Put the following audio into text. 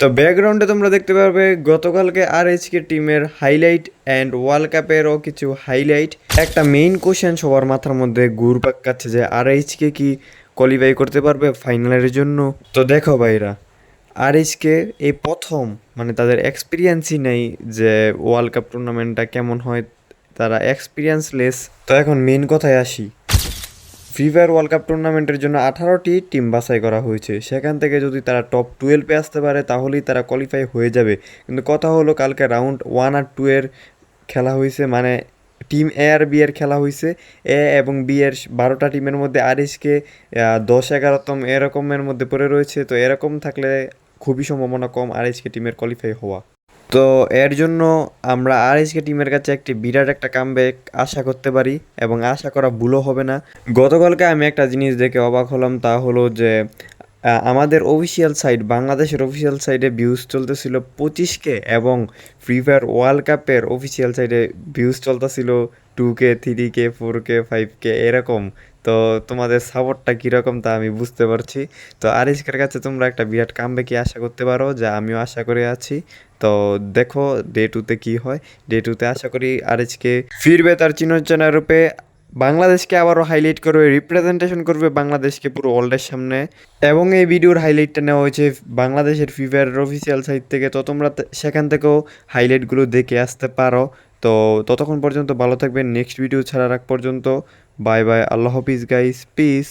তো ব্যাকগ্রাউন্ডে তোমরা দেখতে পারবে, গতকালকে আর এইচকে টিমের হাইলাইট অ্যান্ড ওয়ার্ল্ড কাপেরও কিছু হাইলাইট একটা মেইন কোশ্চেন সবার মাথার মধ্যে ঘুরপাক কাচ্ছে যে আর এইচকে কি কোয়ালিফাই করতে পারবে ফাইনালের জন্য? তো দেখো ভাইরা আর এইচকে এই প্রথম মানে তাদের এক্সপিরিয়েন্সই নেই যে ওয়ার্ল্ড কাপ টুর্নামেন্টটা কেমন হয়, তারা এক্সপিরিয়েন্সলেস তো এখন মেইন কথায় আসি। ফ্রি ফায়ার ওয়ার্ল্ড কাপ টুর্নামেন্টের জন্য আঠারোটি টিম বাছাই করা হয়েছে। সেখান থেকে যদি তারা টপ টুয়েলভে আসতে পারে, তাহলেই তারা কোয়ালিফাই হয়ে যাবে। কিন্তু কথা হলো, কালকে রাউন্ড ওয়ান আর টু এর খেলা হয়েছে মানে টিম এ আর বি এর খেলা হয়েছে। এ এবং বি এর বারোটা টিমের মধ্যে আরিসকে দশ এগারোতম এরকমের মধ্যে পড়ে রয়েছে। তো এরকম থাকলে খুবই সম্ভাবনা কম আরিসকে টিমের কোয়ালিফাই হওয়া। তো এর জন্য আমরা আর এসকে টিমের কাছে একটি বিরাট একটা কামব্যাক আশা করতে পারি এবং আশা করা ভুলও হবে না। গতকালকে আমি একটা জিনিস দেখে অবাক হলাম, তা হলো যে আমাদের অফিসিয়াল সাইট বাংলাদেশের অফিসিয়াল সাইটে ভিউজ চলতেছিল পঁচিশকে এবং ফ্রি ফায়ার ওয়ার্ল্ড কাপের অফিসিয়াল সাইটে ভিউজ চলতেছিল two K three K four K five K এরকম। তো তোমাদের সাপোর্টটা কীরকম তা আমি বুঝতে পারছি। তো আরিসকের কাছে তোমরা একটা বিরাট কামব্যাকই আশা করতে পারো, যা আমিও আশা করে আছি। তো দেখো ডে টুতে কী হয়? ডে টুতে আশা করি আরএচকে ফিরবে তার চিনোচনা রূপে। বাংলাদেশকে আবারও হাইলাইট করবে রিপ্রেজেন্টেশন করবে বাংলাদেশকে পুরো ওয়ার্ল্ডের সামনে। এবং এই ভিডিওর হাইলাইটটা নেওয়া হয়েছে বাংলাদেশের ফিফার অফিসিয়াল সাইট থেকে। তো তোমরা সেখান থেকেও হাইলাইটগুলো দেখে আসতে পারো। তো ততক্ষণ পর্যন্ত ভালো থাকবেন। নেক্সট ভিডিও ছাড়ার আগ পর্যন্ত। বাই বাই আল্লাহ হাফিজ গাইস পিস